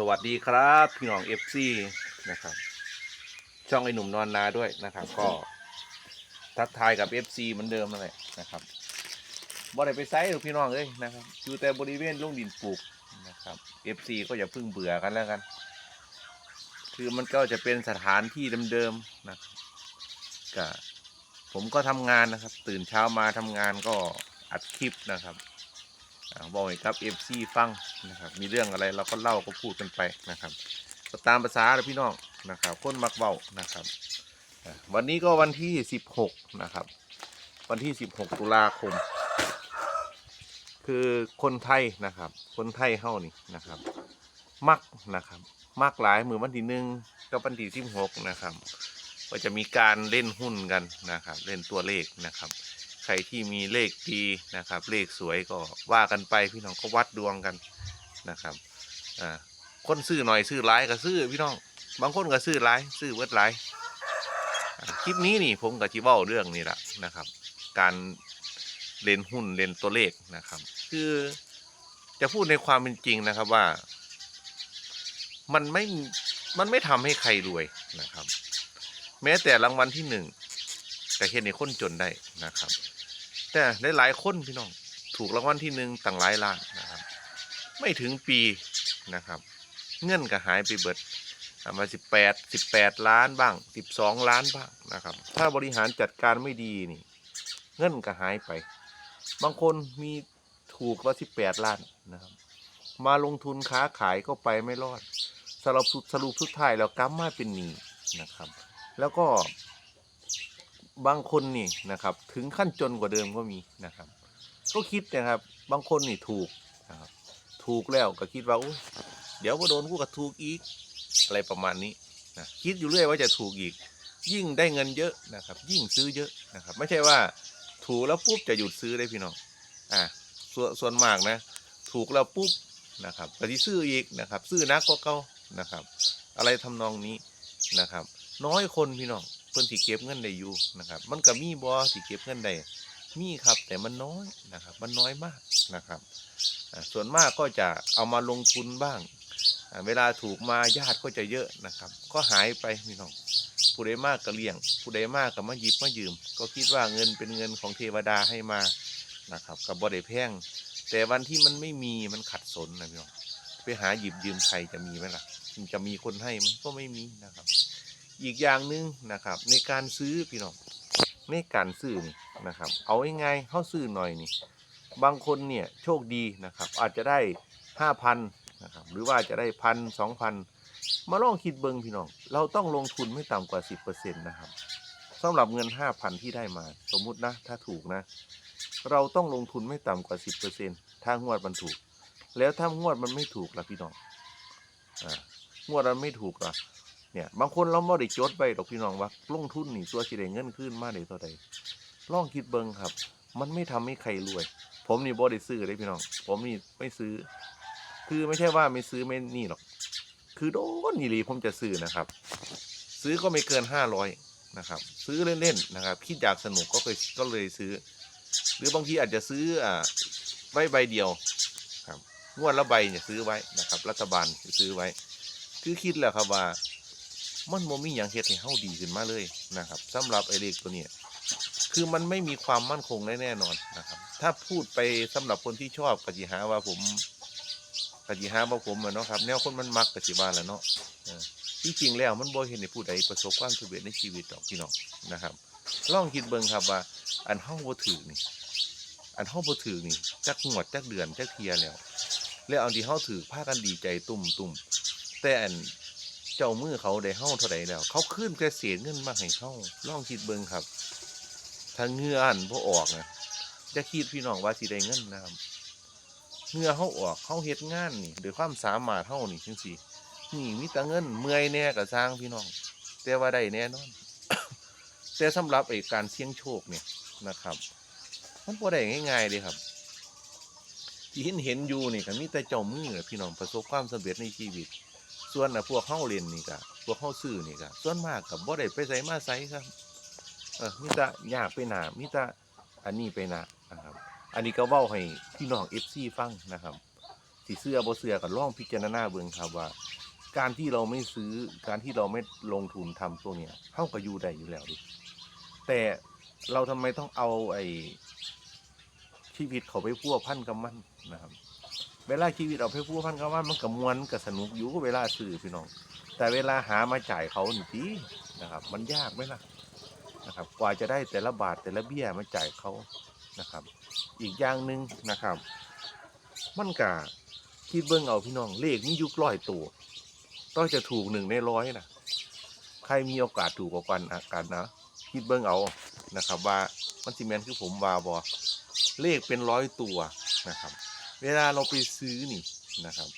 สวัสดีครับพี่น้องเอฟซีนะครับ ช่องไอหนุ่มนอนนาด้วยนะครับ ก็ทักทายกับเอฟซีเหมือนเดิมนั่นแหละนะครับบ่ได้ไปไซส์หรอกพี่น้องเอ้ยนะครับอยู่แต่บริเวณลุ่งดินปลูกนะครับเอฟซีก็อย่าเพิ่งเบื่อกันแล้วกัน คือมันก็จะเป็นสถานที่เดิมๆนะครับก็ผมก็ทำงานนะครับ ตื่นเช้ามาทำงานก็อัดคลิปนะครับ บอกให้ครับเอฟซีฟังนะครับ มีเรื่องอะไรเราก็เล่าก็พูดกันไปนะครับตามภาษาเลยพี่น้องนะครับคนมักเบานะครับ วันนี้ก็วันที่ 16 นะครับ วันที่ 16 ตุลาคม คือคนไทยนะครับ คนไทยเฮานี่นะครับ มักนะครับมักหลายมือวันที่หนึ่งกับวันที่16นะครับ ก็จะมีการเล่นหุ้นกันนะครับ เล่นตัวเลขนะครับ ครที่มีเลขดีนะครับ เลขสวยก็ว่ากันไปพี่น้องก็วัดดวงกันนะครับอ่าคนซื้อหน่อยซื้อหลายก็ซื้อพี่น้อง บางคนก็ซื้อหลายซื้อเวิร์ดหลายคลิปนี้นี่ผมกับจิเว้าเรื่องนี้แหละนะครับ การเล่นหุ้นเล่นตัวเลขนะครับ คือจะพูดในความเป็นจริงนะครับว่า มันไม่มันไม่ทำให้ใครรวยนะครับ แม้แต่รางวัลที่หนึ่งแต่เห็นในคนจนได้นะครับ แต่หลายๆคนพี่น้องถูกรางวัลที่หนึ่งต่างหลายล้านนะครับ ไม่ถึงปีนะครับ เงินก็หายไปเบิดมาสิบแปดสิบแปดล้านบ้างสิบสองล้านบ้างนะครับ ถ้าบริหารจัดการไม่ดีนี่ เงินก็หายไป บางคนมีถูกละสิบแปดล้านนะครับ มาลงทุนค้าขายก็ไปไม่รอด สรุปสุดสรุปสุดท้ายแล้วกำมาเป็นหนี้นะครับ แล้วก็ บางคนนี่นะครับ ถึงขั้นจนกว่าเดิมก็มีนะครับ ก็คิดนะครับ บางคนนี่ถูกนะครับถูกแล้วก็คิดว่าเดี๋ยวก็โดนกูก็ถูกอีกอะไรประมาณนี้นะคิดอยู่เรื่อยว่าจะถูกอีก ยิ่งได้เงินเยอะนะครับ ยิ่งซื้อเยอะนะครับ ไม่ใช่ว่าถูกแล้วปุ๊บจะหยุดซื้อได้พี่น้องอ่าส่วนส่วนมากนะ ถูกแล้วปุ๊บนะครับก็ที่ซื้ออีกนะครับ ซื้อนักก็เก่านะครับ อะไรทำนองนี้นะครับ น้อยคนพี่น้อง พิ่นที่เก็บเงินได้อยู่นะครับ มันก็มีบ่ที่เก็บเงินได้มีครับแต่มันน้อยนะครับ มันน้อยมากนะครับส่วนมากก็จะเอามาลงทุนบ้าง เวลาถูกมาญาติก็จะเยอะนะครับ ก็หายไปพี่น้องผู้ใดมากก็เลี้ยง ผู้ใดมากก็มาหยิบมายืม ก็คิดว่าเงินเป็นเงินของเทวดาให้มานะครับกับบ่ได้แพงแต่วันที่มันไม่มีมันขัดสนนะพี่น้องไปหาหยิบยืมใครจะมีไหมล่ะจะมีคนให้มันก็ไม่มีนะครับ อีกอย่างหนึ่งนะครับ ในการซื้อพี่น้องในการซื้อนี่นะครับ เอาง่ายๆเข้าซื้อหน่อยนี่ บางคนเนี่ยโชคดีนะครับ อาจจะได้ห้าพันนะครับหรือว่าจะได้พันสองพันมาลองคิดเบิงพี่น้อง เราต้องลงทุนไม่ต่ำกว่าสิบเปอร์เซ็นต์นะครับสำหรับเงินห้าพันที่ได้มา สมมุตินะ ถ้าถูกนะ เราต้องลงทุนไม่ต่ำกว่าสิบเปอร์เซ็นต์ถ้างวดมันถูก แล้วถ้างวดมันไม่ถูกล่ะพี่น้องอ่างวดมันไม่ถูกล่ะ เนี่ยบางคนเราไม่ได้จดไปดอกพี่น้องว่าลงทุนนี่ตัวสิได้เงินขึ้นมาได้เท่าใดลองคิดเบิ่งครับ มันไม่ทำให้ใครรวย ผมนี่บ่ได้ซื้อเลยพี่น้อง ผมนี่ไม่ซื้อ คือไม่ใช่ว่าไม่ซื้อไม่นี่หรอก คือโดนนี่ลีผมจะซื้อนะครับ ซื้อก็ไม่เกินห้าร้อยนะครับ ซื้อเล่นๆนะครับคิดอยากสนุกก็เคยก็เลยซื้อ หรือบางทีอาจจะซื้ออ่าไว้ใบเดียวครับงวดละใบเนี่ยซื้อไว้นะครับ รัฐบาลซื้อไว้ คือคิดแล้วครับว่า มันโมมีอย่างเฮ็ดให้เฮาดีขึ้นมาเลยนะครับสำหรับไอเลขตัวนี้คือมันไม่มีความมั่นคงแน่นอนนะครับ ถ้าพูดไปสำหรับคนที่ชอบกจิหาว่าผมกจิหาว่าผมอะเนาะครับแนวคนมันมักกจิว่าแหละเนาะที่จริงแล้วมันบ่เห็นในผู้ใดประสบความสำเร็จในชีวิตดอกพี่น้องนะครับลองคิดเบิ่งครับว่า อันเฮาบ่ถือนี่อันเฮาบ่ถือนี่จักงวดจักเดือนจักเทียแล้ว แล้วอันที่เฮาถือพากันดีใจตุ่มตุ่มๆแต่อัน เจ้ามือเขาได้เฮาเท่าใดแล้ว เขาขึ้นกระเสียเงินมาให้เขาลองคิดเบิ่งครับถ้าเงื่อนบ่ออกนะจะคิดพี่น้องว่าสิได้เงินนะครับเงื่อเฮาออกเฮาเฮ็ดงานนี่ด้วยความสามารถเฮานี่จังซี่นี่มีแต่เงินเมื่อยแน่ก็สร้างพี่น้อง แต่ว่าได้แน่นอน แต่สำหรับไอ้การเสี่ยงโชคเนี่ยนะครับ มันบ่ได้ง่ายๆเลยครับที่เห็นเห็นอยู่นี่ก็มีแต่เจ้ามือแหละพี่น้องประสบความสำเร็จในชีวิต ส่วนนะพวกเฮาเล่นนี่ก็พวกเฮาซื้อนี่ก็ส่วนมากก็บ่ได้ไปไสมาไสครับ เออมีแต่ยากไปหนามีแต่อันนี้ไปหนานะครับ อันนี้ก็เว้าให้พี่น้อง FC ฟังนะครับสิเสื้อบ่เสื้อก็ลองพิจารณาเบิ่งครับว่า การที่เราไม่ซื้อการที่เราไม่ลงทุนทำตัวเนี้ยเฮาก็อยู่ได้อยู่แล้วดิแต่เราทำไมต้องเอาไอ้ชีวิตเขาไปพัวพันกับมันนะครับ เวลาชีวิตเอาไปพัวพันกับมันมันก็มวนมันก็สนุกอยู่ก็เวลาซื้อพี่น้อง แต่เวลาหามาจ่ายเขาหนี่ตินะครับ มันยากไหมล่ะนะครับ กว่าจะได้แต่ละบาทแต่ละเบี้ยมาจ่ายเขานะครับ อีกอย่างหนึ่งนะครับ มันกะคิดเบิ่งเอาพี่น้องเลขนี่ยุคร้อยตัวต้องจะถูกหนึ่งในร้อยนะใครมีโอกาสถูกกว่ากันอากันนะคิดเบิ่งเอานะครับ ว่ามันสิแมนคือผมวาบอเลขเป็นร้อยตัวนะครับ เวลาเราไปซื้อนี่นะครับ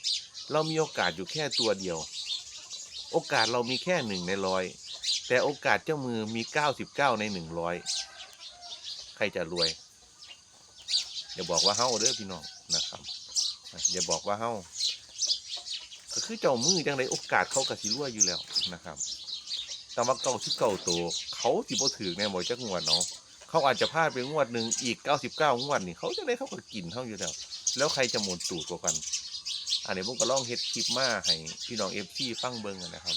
เรามีโอกาสอยู่แค่ตัวเดียว โอกาสเรามีแค่หนึ่งในร้อยแต่โอกาสเจ้ามือมีเก้าสิบเก้าในหนึ่งร้อยใครจะรวย อย่าบอกว่าเฮ้าเด้อพี่น้องนะครับอย่าบอกว่าเฮ้าก็คือเจ้ามือจังไดโอกาสเขากระสิรวยอยู่แล้วนะครับแต่ว่าเก้าสิบเก้าตัวเขาสิบ่ถือแน่บ่จักงวดเนาะเขาอาจจะพลาดไปงวดหนึ่งอีกเก้าสิบเก้างวดนี่เขาจะได้เขาก็กินเท่าอยู่แล้ว แล้วใครจะหมดตูดกว่ากัน อันนี้ผมก็ลองเฮ็ดคลิปมาให้พี่น้องเอฟซีฟังเบิ่งนะครับ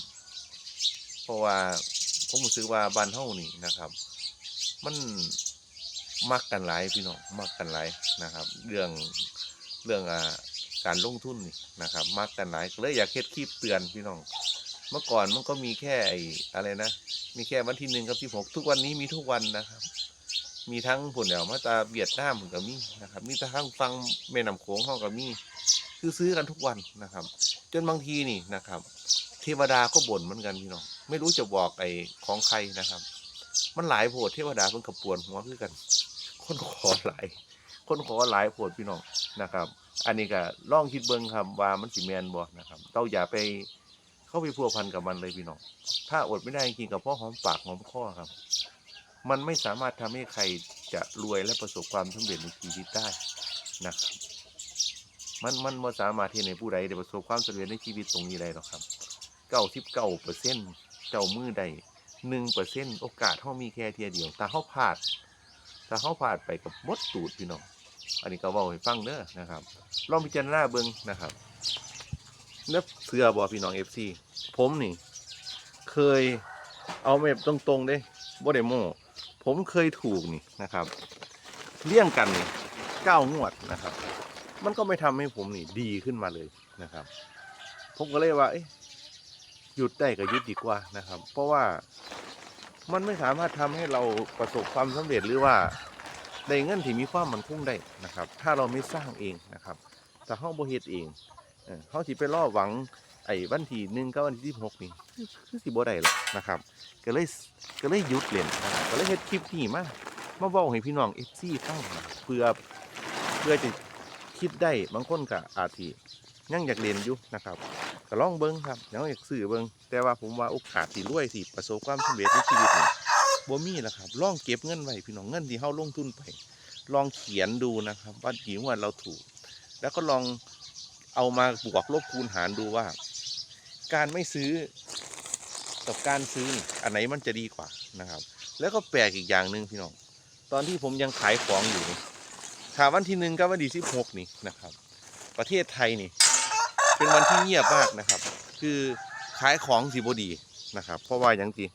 เพราะว่าผมรู้สึกว่าบ้านเฮานี่นะครับ มันมักกันหลายพี่น้องมักกันหลายนะครับ เรื่องเรื่องอ่าการลงทุนนี่นะครับมักกันหลายเลยอยากเฮ็ดคลิปเตือนพี่น้อง เมื่อก่อนมันก็มีแค่ไอ้อะไรนะ มีแค่วันที่หนึ่งกับที่หกทุกวันนี้มีทุกวันนะครับ มีทั้งผลเดียวมาตาเวียดหน้าเหมือนก็มีนะครับ มีทั้งฟังแม่น้ำโขงเฮาก็มีคือซื้อกันทุกวันนะครับ จนบางทีนี่นะครับ เทวดาก็บ่นเหมือนกันพี่น้องไม่รู้จะบอกไอ้ของใครนะครับ มันหลายโพดเทวดาเพิ่นกับปวนหัวคือกัน คนขอหลายคนขอหลายโพดพี่น้องนะครับ อันนี้ก็ล่องคิดเบิ่งครับว่ามันสิแมนบ่นะครับเราอย่าไปเข้าไปพัวพันกับมันเลยพี่น้องถ้าอดไม่ได้จริงกับพ่อหอมปากหอมคอครับ มันไม่สามารถทำให้ใครจะรวยและประสบความสำเร็จในชีวิตได้นะครับมันมันบ่สามารถที่ในผู้ใดได้ประสบความสำเร็จในชีวิตตรงนี้ได้หรอกครับเก้าสิบเก้าเปอร์เซ็นต์เจ้ามือใดหนึ่งเปอร์เซ็นต์โอกาสเฮามีแค่เทียเดียวถ้าเฮาพลาดถ้าเฮาพลาดไปกับมดตูดพี่น้องอันนี้ก็ว้าให้ฟังเด้อนะครับลองพิจารณาเบิ่งนะครับเนับเสือบ่พี่น้อง FC ผมนี่ เคยเอาแบบตรงๆเด้บ่ได้โม้ ผมเคยถูกนี่นะครับเลี่ยงกันนี่เก้างวดนะครับ มันก็ไม่ทำให้ผมนี่ดีขึ้นมาเลยนะครับ ผมก็เลยว่าหยุดได้ก็หยุดดีกว่านะครับ เพราะว่ามันไม่สามารถทำให้เราประสบความสำเร็จหรือว่าได้เงินที่มีความมั่นคงได้นะครับ ถ้าเราไม่สร้างเองนะครับแต่ห้องบเฮ็ดเองเขาสิไปล่อหวังไอ้วันที่หนึ่งกับวันที่สิบหกนี่คือสิบ่ได้หรอกนะครับ ก็เลยก็เลยหยุดเล่นนะครับ ก็เลยเฮ็ดคลิปนี้มามาบอกให้พี่น้องเอฟซีฟังเพื่อเพื่อจะคิดได้บางคนก็อาจสิยังอยากเรียนอยู่นะครับก็ลองเบิ้งครับยังอยากซื้อเบิ้งแต่ว่าผมว่าโอกาสที่รวยสิประสบความสำเร็จในชีวิตนี่บ่มีแล้วครับลองเก็บเงินไว้พี่น้องเงินที่เฮาลงทุนไป ลองเขียนดูนะครับว่ากี่งวดเราถูก แล้วก็ลองเอามาบวกลบคูณหารดูว่า การไม่ซื้อกับการซื้ออันไหนมันจะดีกว่านะครับ แล้วก็แปลกอีกอย่างหนึ่งพี่น้อง ตอนที่ผมยังขายของอยู่นี่ถามวันที่หนึ่งกับวันที่สิบหกนี่นะครับ ประเทศไทยนี่ เป็นวันที่เงียบมากนะครับ คือขายของสีบดีนะครับ เพราะว่าอย่างที่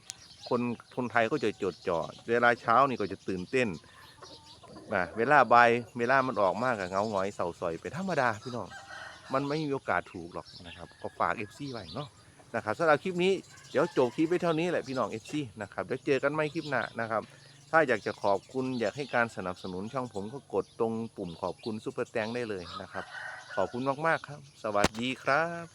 คนคนไทยก็จะจดจ่อเวลาเช้านี่ก็จะตื่นเต้นนะเวลาใบเวลามันออกมากกับเงาหงอยเสาสอยเป็นธรรมดาพี่น้อง มันไม่มีโอกาสถูกหรอกนะครับ ก็ฝากเอฟซีไว้เนาะ นะครับสำหรับคลิปนี้เดี๋ยวจบคลิปไปเท่านี้แหละพี่น้องเอฟซีนะครับเดี๋ยวเจอกันใหม่คลิปหน้านะครับ ถ้าอยากจะขอบคุณอยากให้การสนับสนุนช่องผมก็กดตรงปุ่มขอบคุณซุปเปอร์แตงได้เลยนะครับ ขอบคุณมากๆครับ สวัสดีครับ